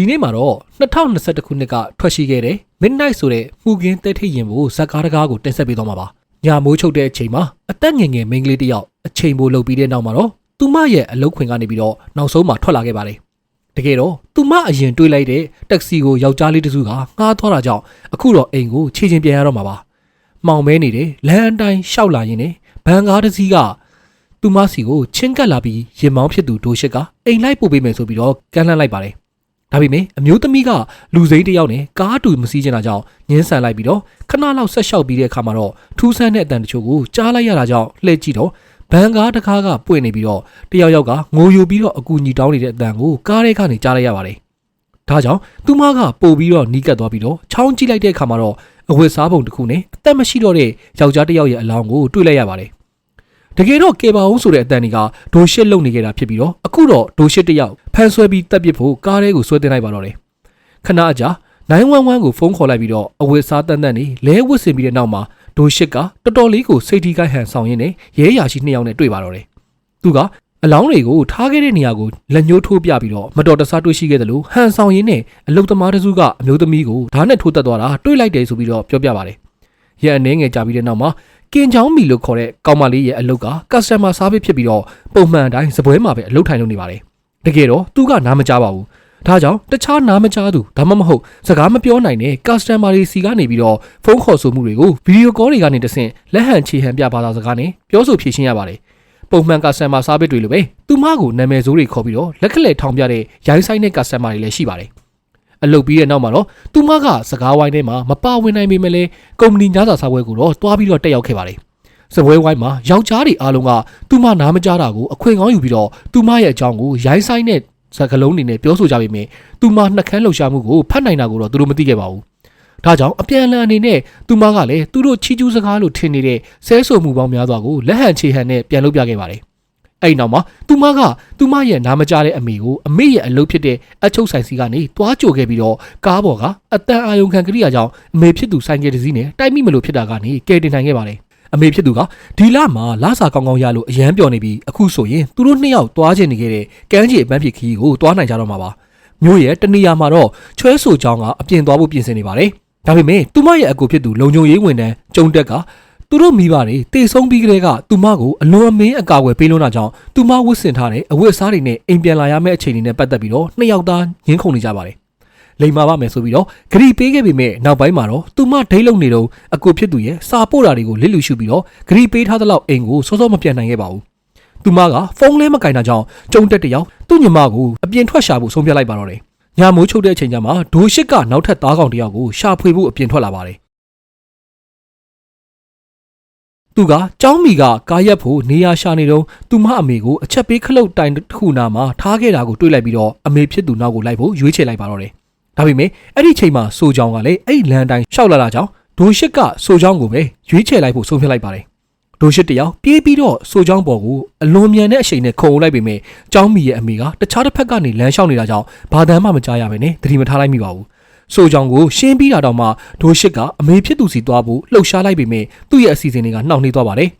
ဒီနေ့မှာတော့2021ခုနှစ်ကထွက်ရှိခဲ့တဲ့ Midnight ဆိုတဲ့မှုကင်းတဲထိတ်ရင်ကိုဇက်ကားတကားကိုတင်ဆက်ပေးသွားမှာပါညာမိုးချုပ်တဲ့အချိန်မှာအသက်ငယ်ငယ်မိန်းကလေးတစ်ယောက်အချိန်ပိုလုပ်ပြီးတဲ့နောက်မှာတော့သူမရဲ့အလုတ်ခွင်ကနေပြီးတော့နောက်ဆုံးမှာထွက်လာခဲ့ပါတယ်တကယ်တော့သူမအရင်တွေးလိုက်တဲ့တက္ကစီကိုယောက်ျားလေးတစ်စုကငှားသွားတာကြောင့်အခုတော့အိမ်ကိုခြေချင်းပြန်ရတော့မှာပါမှောင်မဲနေတဲ့လမ်းအတိုင်းရှောက်လာရင်ねဘန်ကားတစ်စီးကသူမစီကိုချင်းကပ်လာပြီးရင်မောင်းဖြစ်သူဒိုရှစ်ကအိမ်လိုက်ပို့ပေးမယ်ဆိုပြီးတော့ကမ်းလှမ်းလိုက်ပါတယ် ဒါပေမဲ့အမျိုးသမီးကလူစိမ်းတစ်ယောက်နဲ့ကားတူမစီးချင်တာကြောင့်ညှင်းဆန်လိုက်ပြီးတော့ခဏလောက်ဆက်လျှောက်ပြီးတဲ့အခါမှာတော့ထူးဆန်းတဲ့အတန်တချို့ကိုကြားလိုက်ရတာကြောင့်လှည့်ကြည့်တော့ဘန်ကားတစ်ခါကပွင့်နေပြီးတော့တယောက်ယောက်ကငိုယူပြီးတော့အကူညီတောင်းနေတဲ့အတန်ကိုကားထဲကနေကြားလိုက်ရပါတယ်။ဒါကြောင့်သူမကပို့ပြီးတော့နီးကပ်သွားပြီးတော့ချောင်းကြည့်လိုက်တဲ့အခါမှာတော့အဝတ်စားပုံတစ်ခုနဲ့အသက်မရှိတော့တဲ့ယောက်ျားတစ်ယောက်ရဲ့အလောင်းကိုတွေ့လိုက်ရပါတယ်။ တကယ်တော့ကေပါအောင်ဆိုတဲ့အတန်တွေကဒိုရှစ်လုံနေကြတာဖြစ်ပြီးတော့အခုတော့ဒိုရှစ်တစ်ယောက်ဖန်ဆွဲပြီးတက်ပစ်ဖို့ကားထဲကိုဆွဲတင်လိုက်ပါတော့တယ်။ခဏအကြာ911ကိုဖုန်းခေါ်လိုက်ပြီးတော့အဝတ်စားတန်တန်နေလဲဝစ်စင်ပြီးတဲ့နောက်မှာဒိုရှစ်ကတော်တော်လေးကိုစိတ်ထိခိုက်ဟန်ဆောင်ရင်းနဲ့ရဲရာရှိနှစ်ယောက်နဲ့တွေ့ပါတော့တယ်။သူကအလောင်းတွေကိုထားခဲ့တဲ့နေရာကိုလက်ညှိုးထိုးပြပြီးတော့မတော်တဆတွေ့ရှိခဲ့တယ်လို့ဟန်ဆောင်ရင်းနဲ့အလုတ်သမားတစုကအမျိုးသမီးကိုဓာတ်နဲ့ထိုးတက်သွားတာတွေ့လိုက်တယ်ဆိုပြီးတော့ပြောပြပါတယ်။ရဲအနေငယ်ကြပြီးတဲ့နောက်မှာ ကင်ချောင်းမီလို့ခေါ်တဲ့ကောင်မလေးရဲ့အလုတ်က customer service ဖြစ်ပြီးတော့ပုံမှန်အတိုင်းစပွဲမှာပဲအလုတ်ထိုင်လုပ်နေပါတယ်။တကယ်တော့သူကနားမကြားပါဘူး။ဒါကြောင့်တခြားနားမကြားသူဒါမှမဟုတ်စကားမပြောနိုင်တဲ့ customer တွေစီကနေပြီးတော့ဖုန်းခေါ်ဆိုမှုတွေကိုဗီဒီယိုကောတွေကနေတဆင့်လက်ဟန်ချေဟန်ပြပါတာစကားနဲ့ပြောဆိုဖြေရှင်းရပါတယ်။ပုံမှန် customer service တွေလိုပဲသူမကိုနာမည်ဆိုးတွေခေါ်ပြီးတော့လက်ခလက်ထောင်ပြတဲ့ရိုင်းဆိုင်တဲ့ customer တွေလည်းရှိပါတယ်။ အလုပ်ပြီးတဲ့နောက်မှာတော့သူမကစကားဝိုင်းထဲမှာမပါဝင်နိုင်ပေမဲ့လည်းကုမ္ပဏီညစာစားပွဲကိုတော့တွားပြီးတော့တက်ရောက်ခဲ့ပါတယ်။စပွဲဝိုင်းမှာယောက်ျားတွေအားလုံးကသူမနားမကြားတာကိုအခွင့်ကောင်းယူပြီးတော့သူမရဲ့အကြောင်းကိုရိုင်းဆိုင်တဲ့စကလုံးတွေနဲ့ပြောဆိုကြပေမဲ့သူမနှက်ခမ်းလှုပ်ရှားမှုကိုဖတ်နိုင်တာကိုတော့သူတို့မသိခဲ့ပါဘူး။ဒါကြောင့်အပြန်အလှန်အနေနဲ့သူမကလည်းသူတို့ချီကျူးစကားလို့ထင်နေတဲ့ဆဲဆိုမှုပေါင်းများစွာကိုလက်ဟန်ချေဟန်နဲ့ပြန်လုပ်ပြခဲ့ပါတယ်။ အဲ့ဒီနောက်မှာသူမကသူမရဲ့နားမကြားတဲ့အမေကိုအမေရဲ့အလုပ်ဖြစ်တဲ့အချုပ်ဆိုင်စီကနေတွားကြိုခဲ့ပြီးတော့ကားပေါ်ကအတန်အာယုံခံကရိယာကြောင့်အမေဖြစ်သူဆိုင်ကယ်တစ်စီးနဲ့တိုက်မိမလို့ဖြစ်တာကနေကယ်တင်နိုင်ခဲ့ပါတယ်။အမေဖြစ်သူကဒီလမှာလာစာကောင်းကောင်းရလို့အရန်ပျော်နေပြီးအခုဆိုရင်သူတို့နှစ်ယောက်တွားချင်နေခဲ့တဲ့ကမ်းခြေအပန်းဖြေခီးကိုတွားနိုင်ကြတော့မှာပါမျိုးရဲ့တနေရာမှာတော့ချွဲဆိုချောင်းကအပြင်သွားဖို့ပြင်ဆင်နေပါတယ်ဒါပေမဲ့သူမရဲ့အကူဖြစ်သူလုံခြုံရေးဝန်ထမ်းကျုံတက်က သူတို့မိဘတွေတေဆုံးပြီးကလေးကသူမကိုအလွန်အမင်းအကာအကွယ်ပေးလို့တာကြောင့်သူမဝတ်ဆင်ထားတဲ့အဝတ်အစားတွေနဲ့အိမ်ပြန်လာရမယ့်အခြေအနေနဲ့ပတ်သက်ပြီးတော့နှစ်ယောက်သားငင်းခုန်နေကြပါတယ်လိမ်မာပါမယ်ဆိုပြီးတော့ဂရီပေးခဲ့ပေမဲ့နောက်ပိုင်းမှာတော့သူမဒိတ်လုံနေတော့အကူဖြစ်သူရဲ့စာပို့တာတွေကိုလစ်လူရှုပြီးတော့ဂရီပေးထားသလောက်အိမ်ကိုစောစောမပြန်နိုင်ခဲ့ပါဘူးသူမကဖုန်းလဲမကင်တာကြောင့်ကျုံတက်တယောက်သူ့ညီမကိုအပြင်ထွက်ရှာဖို့ဆုံးဖြတ်လိုက်ပါတော့တယ်ညမိုးချုပ်တဲ့အချိန်ကျမှဒိုးရှစ်ကနောက်ထပ်သားကောင်တယောက်ကိုရှာဖွေဖို့အပြင်ထွက်လာပါတယ် သူကကျောင်းမီကကာရက်ဖို့နေရာရှာနေတော့သူမအမေကိုအချက်ပေးခလုတ်တိုင်တစ်ခုနာမှာထားခဲ့တာကိုတွေ့လိုက်ပြီးတော့အမေဖြစ်သူနောက်ကိုလိုက်ဖို့ရွေးချယ်လိုက်ပါတော့တယ်ဒါပေမဲ့အဲ့ဒီချိန်မှာဆိုချောင်းကလည်းအဲ့လန်တိုင်းရှောက်လာတာကြောင့်ဒိုးရှစ်ကဆိုချောင်းကိုပဲရွေးချယ်လိုက်ဖို့ဆုံးဖြတ်လိုက်ပါတယ်ဒိုးရှစ်တယောက်ပြေးပြီးတော့ဆိုချောင်းပေါ်ကိုအလွန်မြန်တဲ့အချိန်နဲ့ခုံလိုက်ပေမဲ့ကျောင်းမီရဲ့အမေကတခြားတစ်ဖက်ကနေလမ်းလျှောက်နေတာကြောင့်ဘာတမ်းမှမကြားရပဲနဲ့သတိမထားလိုက်မိပါဘူး ဆိုချောင်းကိုရှင်းပြီးတာတော့မှဒိုးရှစ်ကအမေဖြစ်သူစီသွားဖို့လှုပ်ရှားလိုက်ပေမဲ့သူ့ရဲ့အစီအစဉ်တွေကနှောင့်နှေးသွားပါတယ်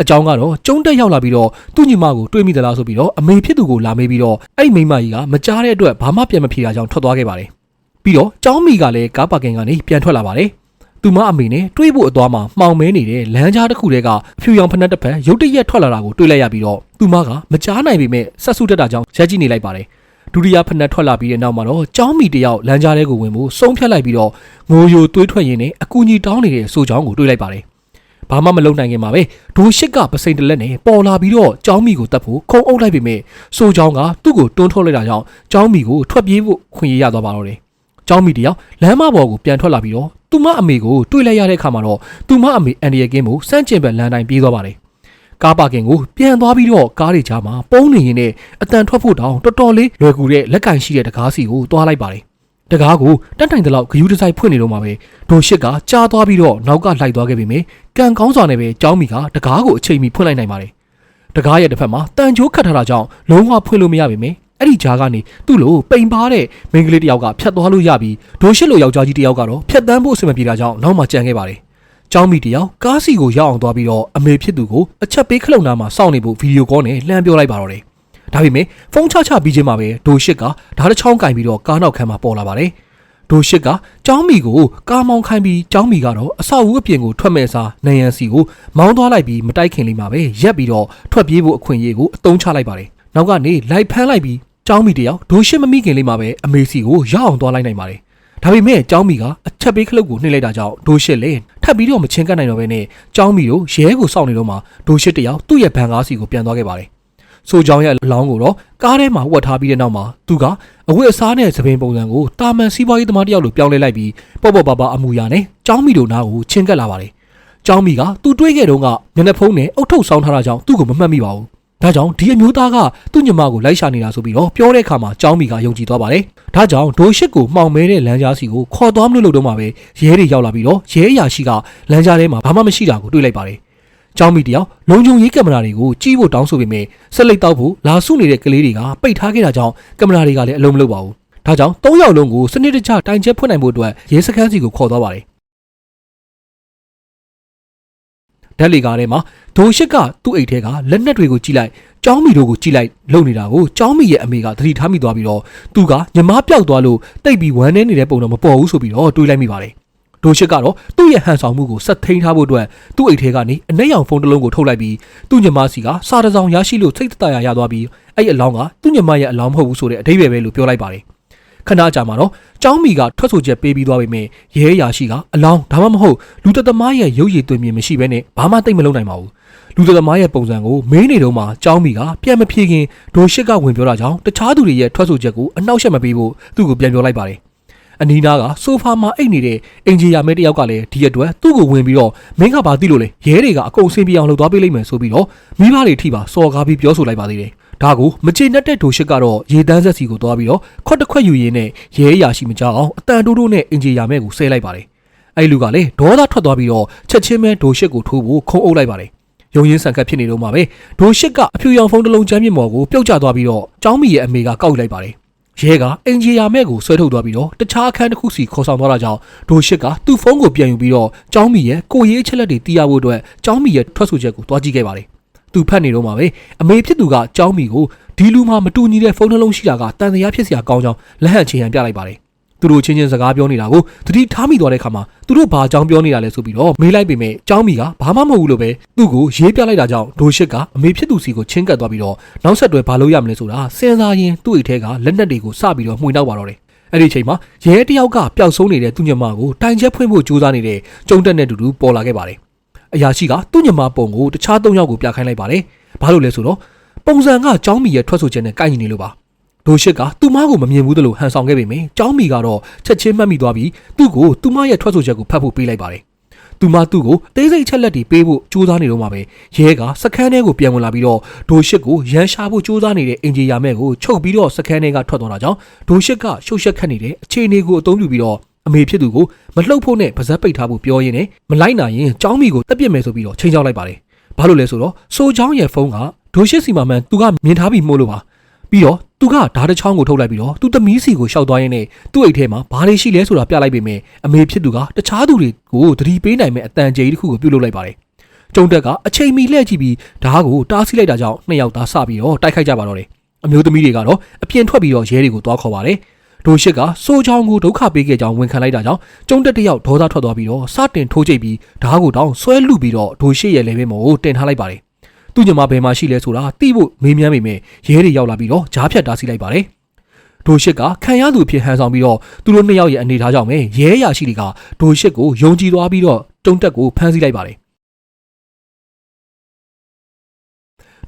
အကြောင်းကတော့ကျုံတက်ရောက်လာပြီးတော့သူ့ညီမကိုတွေးမိသလားဆိုပြီးတော့အမေဖြစ်သူကိုလာမေးပြီးတော့အဲ့မိန်းမကြီးကမကြားတဲ့အတွက်ဘာမှပြန်မဖြေတာကြောင့်ထွက်သွားခဲ့ပါတယ်ပြီးတော့ကျောင်းမီကလည်းကားပါကင်ကနေပြန်ထွက်လာပါတယ်သူမအမေနဲ့တွေးဖို့အသွားမှာမှောင်မဲနေတဲ့လမ်းကြားတစ်ခုတည်းကအဖြူရောင်ဖက်နှက်တစ်ဖက်ရုတ်တရက်ထွက်လာတာကိုတွေ့လိုက်ရပြီးတော့သူမကမကြားနိုင်ပေမဲ့ဆက်စုတက်တာကြောင့်ရက်ကြည့်နေလိုက်ပါတယ် ဒုတိယဖက်နှက်ထွက်လာပြီးတဲ့နောက်မှာတော့ကျောင်းမီတယောက်လမ်းကြားထဲကိုဝင်ဖို့ဆုံးဖြတ်လိုက်ပြီးတော့ငိုယိုတွေးထွက်ရင်းနဲ့အကူကြီးတောင်းနေတဲ့ဆိုချောင်းကိုတွေ့လိုက်ပါတယ်ဘာမှမလုပ်နိုင်ခင်မှာပဲဒိုရှစ်ကပစိန်တလက်နဲ့ပေါ်လာပြီးတော့ကျောင်းမီကိုတတ်ဖို့ခုံအုပ်လိုက်ပေမဲ့ဆိုချောင်းကသူ့ကိုတွန်းထုတ်လိုက်တာကြောင့်ကျောင်းမီကိုထွက်ပြေးဖို့ခွင့်ရရသွားပါတော့တယ်ကျောင်းမီတယောက်လမ်းမပေါ်ကိုပြန်ထွက်လာပြီးတော့သူမအမေကိုတွေ့လိုက်ရတဲ့အခါမှာတော့သူမအမေအန်ဒီယကင်းကိုစန့်ကျင်ဘက်လမ်းတိုင်းပြေးသွားပါတယ် ကားပါကင်ကိုပြန်သွားပြီးတော့ကားတွေကြားမှာပုံနေရင်နဲ့အတန်ထွက်ဖို့တောင်တော်တော်လေးလွယ်ကူတဲ့လက်ကင်ရှိတဲ့တကားစီကိုသွားလိုက်ပါတယ်တကားကိုတက်တိုင်တလောက်ဂယူးတစိုက်ဖွင့်နေတော့မှာပဲဒိုရှစ်ကကြားသွားပြီးတော့နောက်ကလိုက်သွားခဲ့ပြီမေကံကောင်းစွာနဲ့ပဲကျောင်းမီကတကားကိုအချိန်မီဖွင့်လိုက်နိုင်ပါတယ်တကားရဲ့တစ်ဖက်မှာတန်ချိုးခတ်ထားတာကြောင့်လုံးဝဖွင့်လို့မရပါပဲအဲ့ဒီကြားကနေသူ့လိုပိန်ပါတဲ့မိန်းကလေးတယောက်ကဖြတ်သွားလို့ရပြီးဒိုရှစ်လိုယောက်ျားကြီးတယောက်ကတော့ဖြတ်တန်းဖို့အဆင်မပြေတာကြောင့်နောက်မှကြံခဲ့ပါတယ်။ ကျောင်းမီတယောက်ကားစီကိုရောက်အောင်သွားပြီးတော့အမေဖြစ်သူကိုအချက်ပေးခလုံနာမှာစောင့်နေဖို့ဗီဒီယိုကောနဲ့လှမ်းပြောလိုက်ပါတော့တယ်။ဒါပေမဲ့ဖုန်းချချပြီးချင်းမှာပဲဒိုရှစ်ကဓာတ်ချောင်းကင်ပြီးတော့ကားနောက်ခန်းမှာပေါ်လာပါတယ်။ဒိုရှစ်ကကျောင်းမီကိုကားမောင်းခိုင်းပြီးကျောင်းမီကတော့အဆောက်အဦအပြင်ကိုထွက်မဲ့စားနယန်စီကိုမောင်းသွားလိုက်ပြီးမတိုက်ခင်လေးမှာပဲရက်ပြီးတော့ထွက်ပြေးဖို့အခွင့်အရေးကိုအသုံးချလိုက်ပါတယ်။နောက်ကနေလိုက်ဖမ်းလိုက်ပြီးကျောင်းမီတယောက်ဒိုရှစ်မမိခင်လေးမှာပဲအမေစီကိုရောက်အောင်သွားလိုက်နိုင်ပါတယ် ဒါပေမဲ့ကျောင်းမီကအချက်ပေးခလုတ်ကိုနှိမ့်လိုက်တာကြောင့်ဒိုးရှစ်လေထပ်ပြီးတော့မချင်းကပ်နိုင်တော့ဘဲနဲ့ကျောင်းမီတို့ရဲကိုစောင့်နေတော့မှဒိုးရှစ်တယောက်သူ့ရဲ့ဘန်ကားစီကိုပြန်သွားခဲ့ပါတယ်။ဆိုကြောင်ရဲ့အလောင်းကိုတော့ကားထဲမှာဝတ်ထားပြီးတဲ့နောက်မှာသူကအဝတ်အစားနဲ့သပင်ပုံစံကိုတာမန်စီးပွားရေးသမားတယောက်လိုပြောင်းလဲလိုက်ပြီးပေါ့ပေါ့ပါပါအမူအရာနဲ့ကျောင်းမီတို့နားကိုချင်းကပ်လာပါတယ်။ကျောင်းမီကသူ့တွေးခဲ့တုန်းကညနေဖုံးနဲ့အုတ်ထုတ်ဆောင်းထားတာကြောင့်သူ့ကိုမမှတ်မိပါဘူး ဒါကြောင့်ဒီအမျိုးသားကသူ့ညီမကိုလိုက်ရှာနေတာဆိုပြီးတော့ပြောတဲ့အခါမှာចောင်းမီကယုံကြည်သွားပါတယ်။ဒါကြောင့်ဒိုရှစ်ကိုမှောင်မဲတဲ့လမ်းကြားစီကိုခေါ်သွားမလို့လို့တော့မှပဲရဲတွေရောက်လာပြီးတော့ရဲအရာရှိကလမ်းကြားထဲမှာဘာမှမရှိတာကိုတွေ့လိုက်ပါတယ်။ကျောင်းမီတယောက်လုံခြုံရေးကင်မရာတွေကိုကြီးဖို့တောင်းဆိုပေမဲ့ဆက်လက်တောက်ဖို့လာစုနေတဲ့ကလေးတွေကပိတ်ထားခဲ့တာကြောင့်ကင်မရာတွေကလည်းအလုံးမလုပ်ပါဘူး။ဒါကြောင့်၃ယောက်လုံးကိုစနစ်တကျတိုင်ချက်ဖွင့်နိုင်ဖို့အတွက်ရဲစခန်းစီကိုခေါ်သွားပါတယ်။ ဓာတ်လီကားထဲမှာဒိုရှစ်ကသူ့အိတ်ထဲကလက်နက်တွေကိုကြည့်လိုက်ကျောင်းမီတို့ကိုကြည့်လိုက်လုံနေတာကိုကျောင်းမီရဲ့အမေကသတိထားမိသွားပြီးတော့သူကညီမပျောက်သွားလို့တိတ်ပြီးဝမ်းနေနေတဲ့ပုံတော့မပေါ်ဘူးဆိုပြီးတော့တွေးလိုက်မိပါတယ်။ဒိုရှစ်ကတော့သူ့ရဲ့ဟန်ဆောင်မှုကိုဆက်ထိန်ထားဖို့အတွက်သူ့အိတ်ထဲကနေအနက်ရောင်ဖုန်းတစ်လုံးကိုထုတ်လိုက်ပြီးသူ့ညီမစီကစာတစ်စောင်ရရှိလို့စိတ်သက်သာရရသွားပြီးအဲ့ဒီအလောင်းကသူ့ညီမရဲ့အလောင်းမဟုတ်ဘူးဆိုတဲ့အဓိပ္ပာယ်ပဲလို့ပြောလိုက်ပါတယ် ခဏကြာမှာတော့ကျောင်းမီကထွက်ဆိုချက်ပေးပြီးသွားပေမဲ့ရဲအရာရှိကအလောင်းဒါမှမဟုတ်လူတသမားရဲ့ရုပ်ရည်သွင်းမြင်မရှိဘဲနဲ့ဘာမှသိမ့်မလုပ်နိုင်ပါဘူးလူတသမားရဲ့ပုံစံကိုမင်းနေတော့မှကျောင်းမီကပြန်မဖြေခင်ဒိုရှစ်ကဝင်ပြောတာကြောင့်တခြားသူတွေရဲ့ထွက်ဆိုချက်ကိုအနှောက်အယှက်မပေးဖို့သူ့ကိုပြန်ပြောလိုက်ပါတယ်အနီးနားကဆိုဖာမှာအိတ်နေတဲ့အင်ဂျီယာမဲတစ်ယောက်ကလည်းဒီအတွက်သူ့ကိုဝင်ပြီးတော့မင်းကဘာသိလို့လဲရဲတွေကအကုန်ဆင်းပြေအောင်လှုပ်သွားပေးလိမ့်မယ်ဆိုပြီးတော့မိဘတွေထိပါစော်ကားပြီးပြောဆိုလိုက်ပါသေးတယ် ဒါကိုမချေနဲ့တဲ့ဒိုရှစ်ကတော့ရေတန်းဆက်စီကိုသွားပြီးတော့ခွက်တစ်ခွက်ယူရင်းနဲ့ရဲအရာရှိမကြောက်အောင်အတန်တိုးတိုးနဲ့အင်ဂျီယာမဲကိုဆဲလိုက်ပါတယ်အဲ့လူကလည်းဒေါသထွက်သွားပြီးတော့ချက်ချင်းပဲဒိုရှစ်ကိုထိုးဖို့ခုံအုပ်လိုက်ပါတယ်ရုံရင်းဆန်ခတ်ဖြစ်နေတော့မှပဲဒိုရှစ်ကအဖြူရောင်ဖုံးတစ်လုံးချမ်းမြေမော်ကိုပြုတ်ကျသွားပြီးတော့ចောင်းမီရဲ့အမေကကောက်လိုက်ပါတယ် ရဲကအင်ဂျီယာမဲ့ကိုဆွဲထုတ်သွားပြီးတော့တခြားအခန်းတစ်ခုစီခေါ်ဆောင်သွားတာကြောင့်ဒိုရှစ်ကသူ့ဖုန်းကိုပြန်ယူပြီးတော့ចောင်းမီရဲ့ကိုရေးအချက်လက်တွေတီးရဖို့အတွက်ចောင်းမီရဲ့ထွက်ဆိုချက်ကိုတွားကြည့်ခဲ့ပါတယ်။ သူဖတ်နေတော့မှပဲအမေဖြစ်သူကចောင်းမီကိုဒီလူမှမတူညီတဲ့ဖုန်းနှလုံးရှိတာကတန်တရားဖြစ်စရာကောင်းကြောင်းလက်ဟန်ချေဟန်ပြလိုက်ပါတယ်။သူတို့ချင်းချင်းစကားပြောနေတာကိုသတိထားမိသွားတဲ့အခါမှာသူတို့ဘာအကြောင်းပြောနေတာလဲဆိုပြီးတော့မေးလိုက်ပေမဲ့ចောင်းမီကဘာမှမဟုတ်ဘူးလို့ပဲသူ့ကိုရေးပြလိုက်တာကြောင့်ဒိုရှစ်ကအမေဖြစ်သူစီကိုချင်းကပ်သွားပြီးတော့နောက်ဆက်တွဲဘာလုပ်ရမလဲဆိုတာစဉ်းစားရင်းသူ့အိတ်ထဲကလက်နက်တွေကိုစပြီးတော့မှွေနှောက်ပါတော့တယ်။အဲ့ဒီအချိန်မှာရဲတယောက်ကပျောက်ဆုံးနေတဲ့သူ့ညမကိုတိုင်ချက်ဖွင့်ဖို့ကြိုးစားနေတဲ့ကျုံတက်နဲ့တူတူပေါ်လာခဲ့ပါတယ်။ အရာရှိကသူ့ညမပုံကိုတခြား၃ယောက်ကိုပြခိုင်းလိုက်ပါတယ်။ဘာလို့လဲဆိုတော့ပုံစံကចောင်းမီရဲ့ထွက်ဆိုချက်နဲ့ကိုက်ညီနေလို့ပါ။ဒိုရှစ်ကသူ့မကိုမမြင်ဘူးသလိုဟန်ဆောင်ခဲ့ပေမယ့်ចောင်းမီကတော့ချက်ချင်းမှတ်မိသွားပြီးသူ့ကိုသူ့မရဲ့ထွက်ဆိုချက်ကိုဖတ်ဖို့ပေးလိုက်ပါတယ်။သူမသူ့ကိုတိတ်ဆိတ်ချက်လက်တွေပေးဖို့ကြိုးစားနေတော့မှပဲရဲကစခန်းထဲကိုပြန်ဝင်လာပြီးတော့ဒိုရှစ်ကိုရန်ရှာဖို့ကြိုးစားနေတဲ့အင်ဂျီယာမဲ့ကိုချုပ်ပြီးတော့စခန်းထဲကထွက်သွားတာကြောင့်ဒိုရှစ်ကရှုပ်ရှက်ခတ်နေတဲ့အခြေအနေကိုအသုံးပြုပြီးတော့ အမေဖြစ်သူကိုမလှုပ်ဖို့နဲ့ပါဇက်ပိတ်ထားဖို့ပြောရင်းနဲ့မလိုက်နိုင်ရင်ចောင်းမီကိုတက်ပြစ်မယ်ဆိုပြီးတော့ချိန်ချောက်လိုက်ပါတယ်။ဘာလို့လဲဆိုတော့ဆိုချောင်းရဲ့ဖုန်းကဒိုရှစ်စီမာမန်သူကမြင်ထားပြီးမှုလို့ပါပြီးတော့သူကဓာတ်တစ်ချောင်းကိုထုတ်လိုက်ပြီးတော့သူ့သမီးစီကိုရှောက်သွားရင်းနဲ့သူ့အိတ်ထဲမှာဘာတွေရှိလဲဆိုတာပြလိုက်ပေမဲ့အမေဖြစ်သူကတခြားသူတွေကိုသတိပေးနိုင်မဲ့အတန်ကြေးတစ်ခုကိုပြုတ်လုပ်လိုက်ပါတယ်။ကျုံတက်ကအချိန်မီလှည့်ကြည့်ပြီးဓာတ်ကိုတားဆီးလိုက်တာကြောင့်နှစ်ယောက်သားစပြီးတော့တိုက်ခိုက်ကြပါတော့တယ်။အမျိုးသမီးတွေကတော့အပြင်ထွက်ပြီးတော့ရဲတွေကိုတွားခေါ်ပါတယ်။ ဒိုရှစ်ကစိုးချောင်းကိုဒုက္ခပေးခဲ့ကြောင်းဝန်ခံလိုက်တာကြောင့်ကျုံတက်တစ်ယောက်ဒေါသထွက်သွားပြီးတော့စတင်ထိုးချိတ်ပြီးဓာတ်ကိုတောင်းဆွဲလူပြီးတော့ဒိုရှစ်ရဲ့လေဘဲမော်ကိုတင်ထားလိုက်ပါတယ်။သူ့ညီမဘယ်မှာရှိလဲဆိုတာသိဖို့မေးမြန်းပေမဲ့ရဲတွေရောက်လာပြီးတော့ဂျားဖြတ်တားဆီးလိုက်ပါတယ်။ဒိုရှစ်ကခံရသူအဖြစ်ဟန်ဆောင်ပြီးတော့သူတို့နှစ်ယောက်ရဲ့အနေထားကြောင့်ပဲရဲရရှိတွေကဒိုရှစ်ကိုယုံကြည်သွားပြီးတော့တုံတက်ကိုဖမ်းဆီးလိုက်ပါတယ်။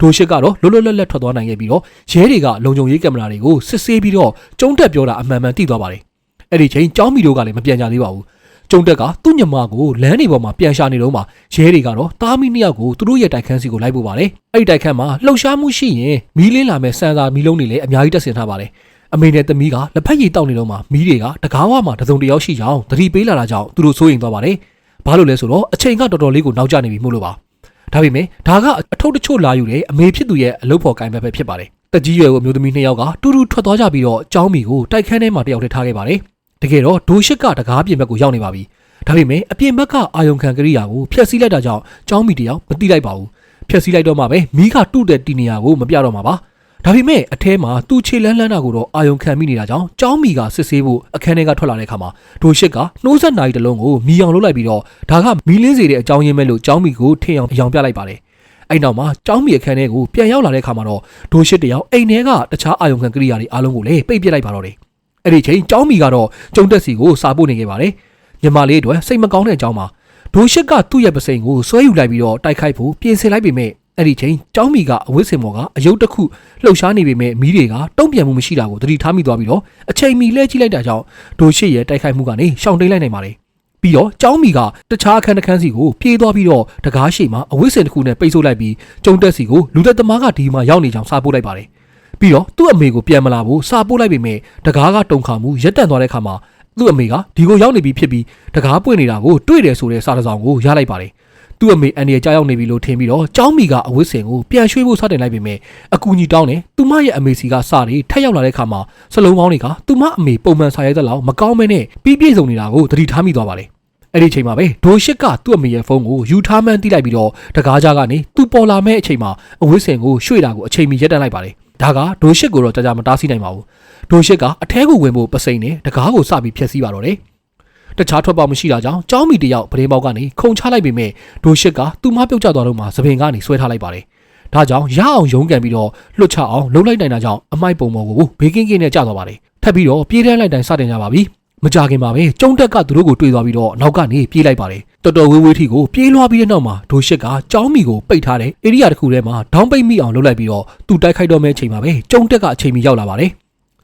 ဒိုရှစ်ကတော့လွတ်လွတ်လပ်လပ်ထွက်သွားနိုင်ခဲ့ပြီးတော့ရဲတွေကလုံခြုံရေးကင်မရာတွေကိုစစ်ဆေးပြီးတော့ကျုံတက်ပြောတာအမှန်မှန်သိသွားပါတယ်။အဲ့ဒီချိန်ចောင်းမီတို့ကလည်းမပြန်ကြသေးပါဘူး။ကျုံတက်ကသူ့ညမကိုလမ်းတွေပေါ်မှာပြန်ရှာနေတော့မှရဲတွေကတော့တားမီနှစ်ယောက်ကိုသူတို့ရဲ့တိုက်ခန်းစီကိုလိုက်ပို့ပါတယ်။အဲ့ဒီတိုက်ခန်းမှာလှုပ်ရှားမှုရှိရင်မီးလင်းလာမဲ့စံစာမီးလုံးတွေလည်းအများကြီးတက်ဆင်ထားပါတယ်။အမေနဲ့သမီးကလက်ဖက်ရည်တောက်နေတော့မှမီးတွေကတကားဝမှာတစုံတယောက်ရှိကြောင်းသတိပေးလာတာကြောင့်သူတို့စိုးရိမ်သွားပါတယ်။ဘာလို့လဲဆိုတော့အချိန်ကတော်တော်လေးကိုနောက်ကျနေပြီမို့လို့ပါ။ ဒါပေမဲ့ဒါကအထုပ်တချို့လာယူတဲ့အမေဖြစ်သူရဲ့အလုပ်ဖော်ကိုင်ဘက်ပဲဖြစ်ပါတယ်။တက်ကြီးရွယ်ကိုအမျိုးသမီးနှစ်ယောက်ကတူတူထွက်သွားကြပြီးတော့ကျောင်းမီကိုတိုက်ခန်းထဲမှာတယောက်တည်းထားခဲ့ပါတယ်။တကယ်တော့ဒိုရှစ်ကတကားပြင်ဘက်ကိုရောက်နေပါပြီ။ဒါပေမဲ့အပြင်ဘက်ကအာယုံခံကရိယာကိုဖျက်ဆီးလိုက်တာကြောင့်ကျောင်းမီတယောက်မတိလိုက်ပါဘူး။ဖျက်ဆီးလိုက်တော့မှပဲမိခတုတဲ့တီနေယာကိုမပြတော့မှာပါ။ ဒါပေမဲ့အထဲမှာသူ့ခြေလန်းလန်းတာကိုတော့အာယုံခံမိနေတာကြောင့်ကျောင်းမီကစစ်ဆေးဖို့အခန်းထဲကထွက်လာတဲ့အခါမှာဒိုရှစ်ကနှိုးဆက်နိုင်တလုံးကိုမီအောင်လုပ်လိုက်ပြီးတော့ဒါကမီလင်းစေတဲ့အကြောင်းရင်းပဲလို့ကျောင်းမီကိုထင်အောင်အယောင်ပြလိုက်ပါတယ်အဲ့နောက်မှာကျောင်းမီအခန်းထဲကိုပြန်ရောက်လာတဲ့အခါမှာတော့ဒိုရှစ်တယောက်အိမ်ထဲကတခြားအာယုံခံကိရိယာတွေအားလုံးကိုလည်းပိတ်ပစ်လိုက်ပါတော့တယ်အဲ့ဒီချိန်ကျောင်းမီကတော့ကျုံတက်စီကိုစာပို့နေခဲ့ပါတယ်ညီမလေးအတွက်စိတ်မကောင်းတဲ့အကြောင်းမှာဒိုရှစ်ကသူ့ရဲ့ပစိန်ကိုဆွဲယူလိုက်ပြီးတော့တိုက်ခိုက်ဖို့ပြင်ဆင်လိုက်ပေမဲ့ အဲ့ဒီချိန်ကျောင်းမီကအဝိစင်မော်ကအယုတ်တစ်ခုလှုပ်ရှားနေပေမဲ့မီးတွေကတုံ့ပြန်မှုမရှိတာကိုသတိထားမိသွားပြီးတော့အချိန်မီလှည့်ကြည့်လိုက်တာကြောင့်ဒိုရှစ်ရဲ့တိုက်ခိုက်မှုကနေရှောင်တိတ်လိုက်နိုင်ပါတယ်ပြီးတော့ကျောင်းမီကတခြားအခန်းတစ်ခန်းစီကိုပြေးသွားပြီးတော့တကားရှိမှာအဝိစင်တစ်ခုနဲ့ပိတ်ဆို့လိုက်ပြီးကျုံတက်စီကိုလူသက်သမားကဒီမှာရောက်နေကြောင်းစာပို့လိုက်ပါတယ်ပြီးတော့သူ့အမေကိုပြန်မလာဘူးစာပို့လိုက်ပေမဲ့တကားကတုံခါမှုရက်တန့်သွားတဲ့အခါမှာသူ့အမေကဒီကိုရောက်နေပြီဖြစ်ပြီးတကားပွင့်နေတာကိုတွေ့တယ်ဆိုတဲ့စာတစ်စောင်ကိုရလိုက်ပါတယ် သူ့အမေအန်ဒီရဲ့ကြားရောက်နေပြီလို့ထင်ပြီးတော့ကျောင်းမီကအဝိစင်ကိုပြန်ရွှေ့ဖို့စတင်လိုက်ပေမဲ့အကူကြီးတောင်းတယ်သူမရဲ့အမေစီကစတွေထက်ရောက်လာတဲ့အခါမှာစလုံးပေါင်းတွေကသူမအမေပုံမှန်စာရိုက်တဲ့လောက်မကောင်းမဲနဲ့ပြီးပြည့်စုံနေတာကိုသတိထားမိသွားပါတယ်အဲ့ဒီချိန်မှာပဲဒိုရှစ်ကသူ့အမေရဲ့ဖုန်းကိုယူထားမှန်းတိလိုက်ပြီးတော့တကားကြားကနေသူပေါ်လာမဲ့အချိန်မှာအဝိစင်ကိုရွှေ့တာကိုအချိန်မီရက်တန့်လိုက်ပါတယ်ဒါကဒိုရှစ်ကိုတော့ကြာကြာမတားဆီးနိုင်ပါဘူးဒိုရှစ်ကအထဲကိုဝင်ဖို့ပစိန်နဲ့တကားကိုစပြီးဖျက်ဆီးပါတော့တယ် တခြားထွက်ပေါက်မရှိတာကြောင့်ကျောင်းမီတယောက်ပရင်းပေါက်ကနေခုံချလိုက်ပေမဲ့ဒိုရှစ်ကသူ့မပြုတ်ကျသွားတော့မှသပင်ကနေဆွဲထားလိုက်ပါတယ်ဒါကြောင့်ရအောင်ရုန်းကန်ပြီးတော့လွတ်ချအောင်လှုပ်လိုက်နိုင်တာကြောင့်အမိုက်ပုံပေါ်ကိုဘေးကင်းကင်းနဲ့ကျသွားပါတယ်ထပ်ပြီးတော့ပြေးတန်းလိုက်တိုင်းစတင်ကြပါပြီမကြခင်ပါပဲကျုံတက်ကသူတို့ကိုတွေ့သွားပြီးတော့နောက်ကနေပြေးလိုက်ပါတယ်တော်တော်ဝေးဝေးထိကိုပြေးလွှားပြီးတဲ့နောက်မှာဒိုရှစ်ကကျောင်းမီကိုပိတ်ထားတဲ့ဧရိယာတစ်ခုထဲမှာဒေါင်းပိတ်မိအောင်လုပ်လိုက်ပြီးတော့သူတိုက်ခိုက်တော့မယ့်အချိန်မှာပဲကျုံတက်ကအချိန်မီရောက်လာပါတယ်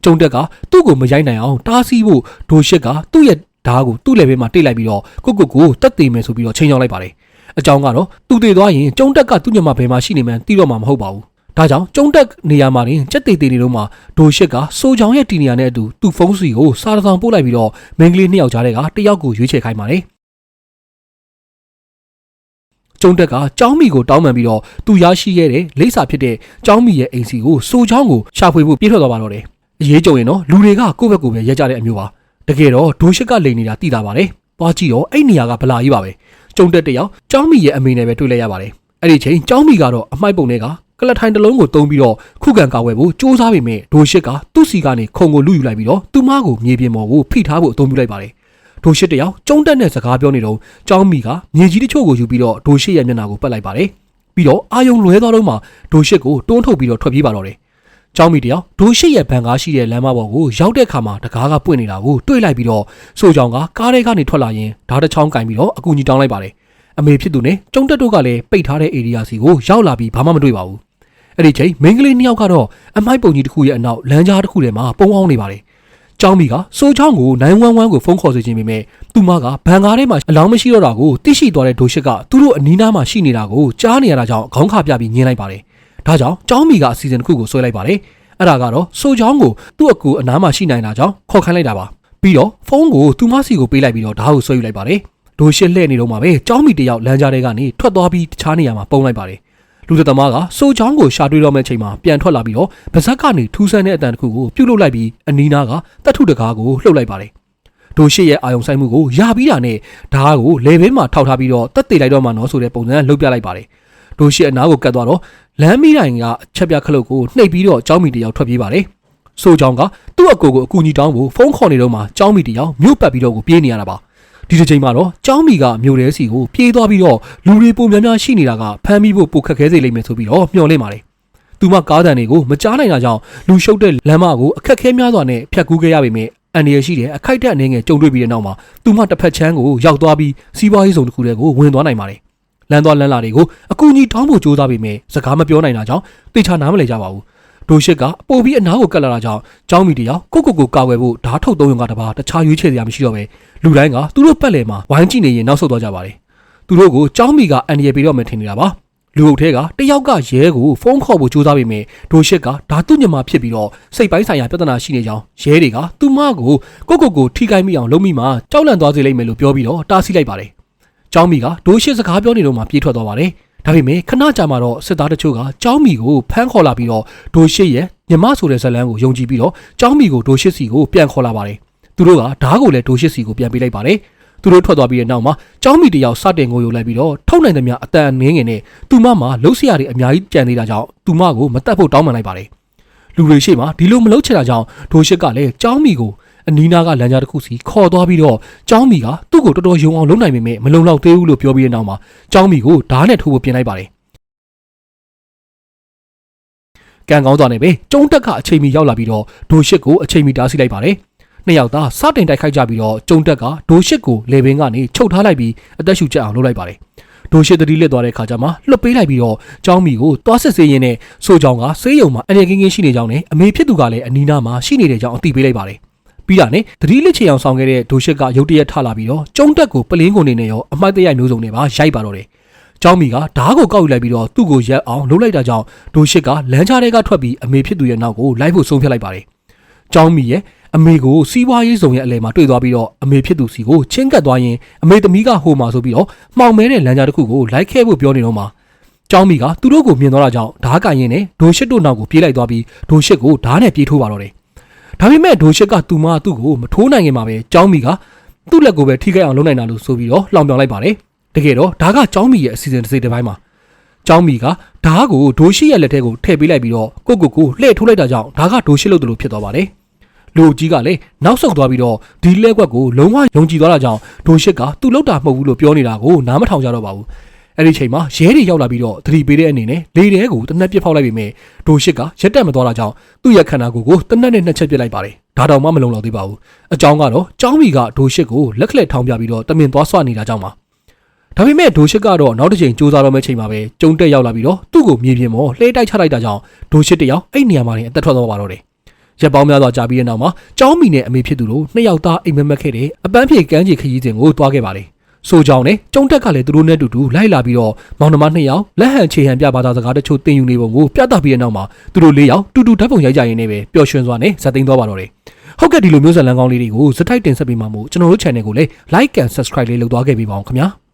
ကျုံတက်ကသူ့ကိုမရိုက်နိုင်အောင်တားဆီးဖို့ဒိုရှစ်ကသူ့ရဲ့ ဓာတ်ကိုသူ့လက်ဘေးမှာတိတ်လိုက်ပြီးတော့ကိုကိုကိုတက်သေးမယ်ဆိုပြီးတော့ချိန်ရောက်လိုက်ပါတယ်အကြောင်းကတော့သူတည်သွားရင်ကျုံတက်ကသူ့ညမဘယ်မှာရှိနေမှန်းသိတော့မှာမဟုတ်ပါဘူးဒါကြောင့်ကျုံတက်နေရာမှာတင်စက်သေးသေးနေတော့မှဒိုရှစ်ကစိုးချောင်းရဲ့တီနီယာနဲ့အတူသူ့ဖုန်းစီကိုစာတစောင်ပို့လိုက်ပြီးတော့မင်းကလေးနှစ်ယောက်ကြားထဲကတစ်ယောက်ကိုရွေးချယ်ခိုင်းပါတယ်ကျုံတက်ကကျောင်းမီကိုတောင်းပန်ပြီးတော့သူရရှိခဲ့တဲ့လိပ်စာဖြစ်တဲ့ကျောင်းမီရဲ့အိမ်စီကိုစိုးချောင်းကိုရှာဖွေဖို့ပြေးထွက်သွားပါတော့တယ်အရေးကြုံရင်တော့လူတွေကကိုယ့်ဘက်ကိုပဲရက်ကြတဲ့အမျိုးပါ တကယ်တော့ဒိုရှစ်ကလိန်နေတာသိတာပါတယ်သွားကြည့်တော့အဲ့နေရာကဗလာကြီးပါပဲကျုံတက်တယောက်ကျောင်းမီရဲ့အမေနဲ့ပဲတွေ့လဲရပါတယ်အဲ့ဒီချိန်ကျောင်းမီကတော့အမိုက်ပုံတွေကကလထိုင်တစ်လုံးကိုတုံးပြီးတော့ခုခံကာဝယ်ဖို့စူးစမ်းပေမဲ့ဒိုရှစ်ကသူ့စီကနေခုံကိုလူယူလိုက်ပြီးတော့သူမကိုမြေပြင်ပေါ်ကိုဖိထားဖို့အသုံးပြုလိုက်ပါတယ်ဒိုရှစ်တယောက်ကျုံတက်နဲ့စကားပြောနေတော့ကျောင်းမီကမြေကြီးတချို့ကိုယူပြီးတော့ဒိုရှစ်ရဲ့မျက်နှာကိုပတ်လိုက်ပါတယ်ပြီးတော့အာယုံလွဲသွားတော့မှဒိုရှစ်ကိုတွန်းထုတ်ပြီးတော့ထွက်ပြေးပါတော့တယ် ကျောင်းမီတယောက်ဒိုရှစ်ရဲ့ဘန်ကားရှိတဲ့လမ်းမပေါ်ကိုရောက်တဲ့ခါမှာတကားကပွင့်နေတာကိုတွေ့လိုက်ပြီးတော့ဆိုကြောင်ကကားထဲကနေထွက်လာရင်ဓာတ်တစ်ချောင်းကင်ပြီးတော့အကူကြီးတောင်းလိုက်ပါတယ်အမေဖြစ်သူနဲ့ကျုံတက်တို့ကလည်းပိတ်ထားတဲ့ area စီကိုရောက်လာပြီးဘာမှမတွေ့ပါဘူးအဲ့ဒီချိန်မိန်းကလေးနှစ်ယောက်ကတော့အမိုက်ပုံကြီးတစ်ခုရဲ့အနောက်လမ်းကြားတစ်ခုထဲမှာပုံအောင်နေပါတယ်ကျောင်းမီကစိုးချောင်းကို911ကိုဖုန်းခေါ်စေခြင်းပေမဲ့သူမကဘန်ကားထဲမှာအလောင်းမရှိတော့တာကိုသိရှိသွားတဲ့ဒိုရှစ်ကသူတို့အနီးနားမှာရှိနေတာကိုကြားနေရတာကြောင့်ခေါင်းခါပြပြီးညင်းလိုက်ပါတယ် ဒါကြောင့်ကျောင်းမီကအစီအစဉ်တစ်ခုကိုဆွဲလိုက်ပါတယ်အဲ့ဒါကတော့စိုးချောင်းကိုသူ့အကူအနားမှာရှိနိုင်တာကြောင့်ခေါ်ခိုင်းလိုက်တာပါပြီးတော့ဖုန်းကိုသူမစီကိုပေးလိုက်ပြီးတော့ဓာတ်ကိုဆွဲယူလိုက်ပါတယ်ဒိုရှစ်လှည့်နေတော့မှပဲကျောင်းမီတယောက်လမ်းကြားထဲကနေထွက်သွားပြီးတခြားနေရာမှာပုံလိုက်ပါတယ်လူသက်သမားကစိုးချောင်းကိုရှာတွေ့တော့မယ့်ချိန်မှာပြန်ထွက်လာပြီးတော့ဗဇက်ကနေထူးဆန်းတဲ့အတန်တစ်ခုကိုပြုတ်လုလိုက်ပြီးအနီးနားကတတ်ထုတကားကိုလှုပ်လိုက်ပါတယ်ဒိုရှစ်ရဲ့အာယုံဆိုင်မှုကိုရပြီးတာနဲ့ဓာတ်ကိုလေဘင်းမှာထောက်ထားပြီးတော့တက်တေလိုက်တော့မှနော်ဆိုတဲ့ပုံစံလှုပ်ပြလိုက်ပါတယ် ဒိုရှစ်အနားကိုကတ်သွားတော့လမ်းမီတိုင်ကအချက်ပြခလုတ်ကိုနှိပ်ပြီးတော့ကျောင်းမီတယောက်ထွက်ပြေးပါတယ်ဆိုချောင်းကသူ့အကိုကိုအကူကြီးတောင်းဖို့ဖုန်းခေါ်နေတော့မှကျောင်းမီတယောက်မြို့ပတ်ပြီးတော့ကိုပြေးနေရတာပါဒီတစ်ချိန်မှာတော့ကျောင်းမီကမြို့ထဲစီကိုပြေးသွားပြီးတော့လူတွေပုံများများရှိနေတာကဖမ်းမိဖို့ပိုခက်ခဲစေလိမ့်မယ်ဆိုပြီးတော့မျှော်လင့်ပါတယ်။သူမကားတန်တွေကိုမကြားနိုင်တာကြောင့်လူရှုပ်တဲ့လမ်းမကိုအခက်ခဲများစွာနဲ့ဖြတ်ကူးခဲ့ရပေမဲ့အန်ဒီရရှိတဲ့အခိုက်အတန့်အနေငယ်ကြုံတွေ့ပြီးတဲ့နောက်မှာသူမတစ်ဖက်ချမ်းကိုရောက်သွားပြီးစီးပွားရေးဆောင်တစ်ခုတည်းကိုဝင်သွားနိုင်ပါတယ်။ လမ်းသွားလမ်းလာတွေကိုအကူကြီးတောင်းဖို့ကြိုးစားပေမဲ့စကားမပြောနိုင်တာကြောင့်တေချာနားမလည်ကြပါဘူး။ဒိုရှစ်ကပို့ပြီးအနားကိုကတ်လာတာကြောင့်ကျောင်းမီတယောက်ကိုကိုကိုကာဝယ်ဖို့ဓာတ်ထုတ်သုံးရုံကတပါတခြားရွေးချယ်စရာမရှိတော့ပဲလူတိုင်းကသူတို့ပတ်လည်မှာဝိုင်းကြည့်နေရင်နောက်ဆုတ်သွားကြပါတယ်သူတို့ကိုကျောင်းမီကအန်ဒီရပေးတော့မယ်ထင်နေတာပါလူအုပ်ထဲကတယောက်ကရဲကိုဖုန်းခေါ်ဖို့ကြိုးစားပေမဲ့ဒိုရှစ်ကဓာတုညမဖြစ်ပြီးတော့စိတ်ပိုင်းဆိုင်ရာပြဿနာရှိနေကြောင်းရဲတွေကသူမကိုကိုကိုကိုထိခိုက်မိအောင်လုပ်မိမှကြောက်လန့်သွားစေလိမ့်မယ်လို့ပြောပြီးတော့တားဆီးလိုက်ပါတယ် ကျောင်းမီကဒိုရှစ်စကားပြောနေတော့မှပြေးထွက်သွားပါတယ်ဒါပေမဲ့ခဏကြာမှတော့စစ်သားတချို့ကကျောင်းမီကိုဖမ်းခေါ်လာပြီးတော့ဒိုရှစ်ရဲ့ညီမဆိုတဲ့ဇလန်းကိုယုံကြည်ပြီးတော့ကျောင်းမီကိုဒိုရှစ်စီကိုပြန်ခေါ်လာပါတယ်သူတို့ကဓားကိုလည်းဒိုရှစ်စီကိုပြန်ပေးလိုက်ပါတယ်သူတို့ထွက်သွားပြီးတဲ့နောက်မှာကျောင်းမီတယောက်စတင်ကိုယူလိုက်ပြီးတော့ထုတ်နိုင်သမျှအတန်ငင်းငင်နဲ့သူမမှာလှုပ်ရှားရည်အများကြီးကြံနေတာကြောင့်သူမကိုမတက်ဖို့တောင်းပန်လိုက်ပါတယ်လူတွေရှေ့မှာဒီလိုမလုပ်ချင်တာကြောင့်ဒိုရှစ်ကလည်းចောင်းမီကို အနီးနားကလမ်းကြားတစ်ခုစီခေါ်သွားပြီးတော့ចောင်းမီကသူ့ကိုတော်တော်ယုံအောင်လုပ်နိုင်ပေမဲ့မလုံလောက်သေးဘူးလို့ပြောပြီးတဲ့နောက်မှာចောင်းမီကိုဓားနဲ့ထိုးဖို့ပြင်လိုက်ပါတယ်ကံကောင်းသွားနေပြီကျုံတက်ကအချိန်မီရောက်လာပြီးတော့ဒိုရှစ်ကိုအချိန်မီတားဆီးလိုက်ပါတယ်နှစ်ယောက်သားစတင်တိုက်ခိုက်ကြပြီးတော့ကျုံတက်ကဒိုရှစ်ကိုလေဘင်းကနေချုပ်ထားလိုက်ပြီးအသက်ရှူချက်အောင်လုပ်လိုက်ပါတယ်ဒိုရှစ်တတိလက်သွားတဲ့ခါကျမှလွတ်ပေးလိုက်ပြီးတော့ကျောင်းမီကိုသွားစစ်ဆေးရင်းနဲ့ဆိုချောင်းကဆေးရုံမှာအနေကင်းကင်းရှိနေကြောင်းနဲ့အမေဖြစ်သူကလည်းအနီးနားမှာရှိနေတယ်ကြောင်းအသိပေးလိုက်ပါတယ် ပြီးတာနဲ့တတိလစ်ချေအောင်ဆောင်ခဲ့တဲ့ဒိုရှစ်ကရုတ်တရက်ထလာပြီးတော့ကျုံတက်ကိုပလင်းကုန်နေနဲ့ရောအမိုက်တရိုက်မျိုးစုံနဲ့ပါရိုက်ပါတော့တယ်။ကျောင်းမီကဓားကိုကောက်ယူလိုက်ပြီးတော့သူ့ကိုရက်အောင်လှုပ်လိုက်တာကြောင့်ဒိုရှစ်ကလမ်းကြားထဲကထွက်ပြီးအမေဖြစ်သူရဲ့နောက်ကိုလိုက်ဖို့ဆုံးဖြတ်လိုက်ပါတယ်။ကျောင်းမီရဲ့အမေကိုစီးပွားရေးဆောင်ရဲ့အလဲမှာတွေ့သွားပြီးတော့အမေဖြစ်သူစီကိုချင်းကပ်သွားရင်အမေသမီးကဟိုမှာဆိုပြီးတော့မှောင်မဲတဲ့လမ်းကြားတစ်ခုကိုလိုက်ခဲ့ဖို့ပြောနေတော့မှာကျောင်းမီကသူတို့ကိုမြင်တော့တာကြောင့်ဓားကင်ရင်နဲ့ဒိုရှစ်တို့နောက်ကိုပြေးလိုက်သွားပြီးဒိုရှစ်ကိုဓားနဲ့ပြေးထိုးပါတော့တယ်။ ဒါပေမဲ့ဒိုရှစ်ကသူမသူ့ကိုမထိုးနိုင်ခင်မှာပဲကျောင်းမီကသူ့လက်ကိုပဲထိခိုက်အောင်လုပ်နိုင်တာလို့ဆိုပြီးတော့လှောင်ပြောင်လိုက်ပါတယ်။တကယ်တော့ဒါကကျောင်းမီရဲ့အစီအစဉ်တစ်စိတ်တစ်ပိုင်းမှာကျောင်းမီကဓားကိုဒိုရှိရဲ့လက်ထဲကိုထည့်ပေးလိုက်ပြီးတော့ကိုကိုကိုလှည့်ထိုးလိုက်တာကြောင့်ဓားကဒိုရှိလို့တူလို့ဖြစ်သွားပါတယ်။လူကြီးကလည်းနောက်ဆုတ်သွားပြီးတော့ဒီလက်ကွက်ကိုလုံးဝယုံကြည်သွားတာကြောင့်ဒိုရှစ်ကသူ့လောက်တာမဟုတ်ဘူးလို့ပြောနေတာကိုနားမထောင်ကြတော့ပါဘူး။ အဲ့ဒီချိန်မှာရဲတွေရောက်လာပြီးတော့သတိပေးတဲ့အနေနဲ့လေတဲကိုတနက်ပြစ်ဖောက်လိုက်ပြီးမြဲဒိုရှစ်ကရက်တက်မသွားတာကြောင့်သူ့ရဲ့ခန္ဓာကိုယ်ကိုတနက်နဲ့နှစ်ချက်ပြစ်လိုက်ပါတယ်။ဒါတောင်မှမလုံလောက်သေးပါဘူး။အကြောင်းကတော့ကျောင်းမီကဒိုရှစ်ကိုလက်ခလက်ထောင်းပြပြီးတော့တမင်သွားဆွနေတာကြောင့်ပါ။ဒါပေမဲ့ဒိုရှစ်ကတော့နောက်တစ်ချိန်စူးစမ်းတော့မယ့်ချိန်မှာပဲကျုံတက်ရောက်လာပြီးတော့သူ့ကိုမြေပြင်ပေါ်လှဲတိုက်ချလိုက်တာကြောင့်ဒိုရှစ်တယောက်အဲ့နေရာမှာနေအသက်ထွက်သွားပါတော့တယ်။ရက်ပေါင်းများစွာကြာပြီးတဲ့နောက်မှာကျောင်းမီနဲ့အမေဖြစ်သူတို့နှစ်ယောက်သားအိမ်မက်မက်ခဲ့တဲ့အပန်းဖြေကမ်းခြေခရီးစဉ်ကိုတွားခဲ့ပါတယ်။ ဆိုကြောင်းနဲ့ကျုံတက်ကလည်းသူတို့နဲ့တူတူလိုက်လာပြီးတော့မောင်နှမနှစ်ယောက်လက်ဟန်ခြေဟန်ပြပါသားစကားတချို့တင်ယူနေပုံကိုပြသပြီးတဲ့နောက်မှာသူတို့လေးယောက်တူတူဓာတ်ပုံရိုက်ကြရင်းနဲ့ပဲပျော်ရွှင်စွာနဲ့ဇက်သိမ်းသွားပါတော့တယ်။ဟုတ်ကဲ့ဒီလိုမျိုးဇာတ်လမ်းကောင်းလေးတွေကိုစက်ထိုက်တင်ဆက်ပေးမှာမို့ကျွန်တော်တို့ channel ကိုလည်း like and subscribe လေးလုပ်သွားခဲ့ပေးပါအောင်ခင်ဗျာ။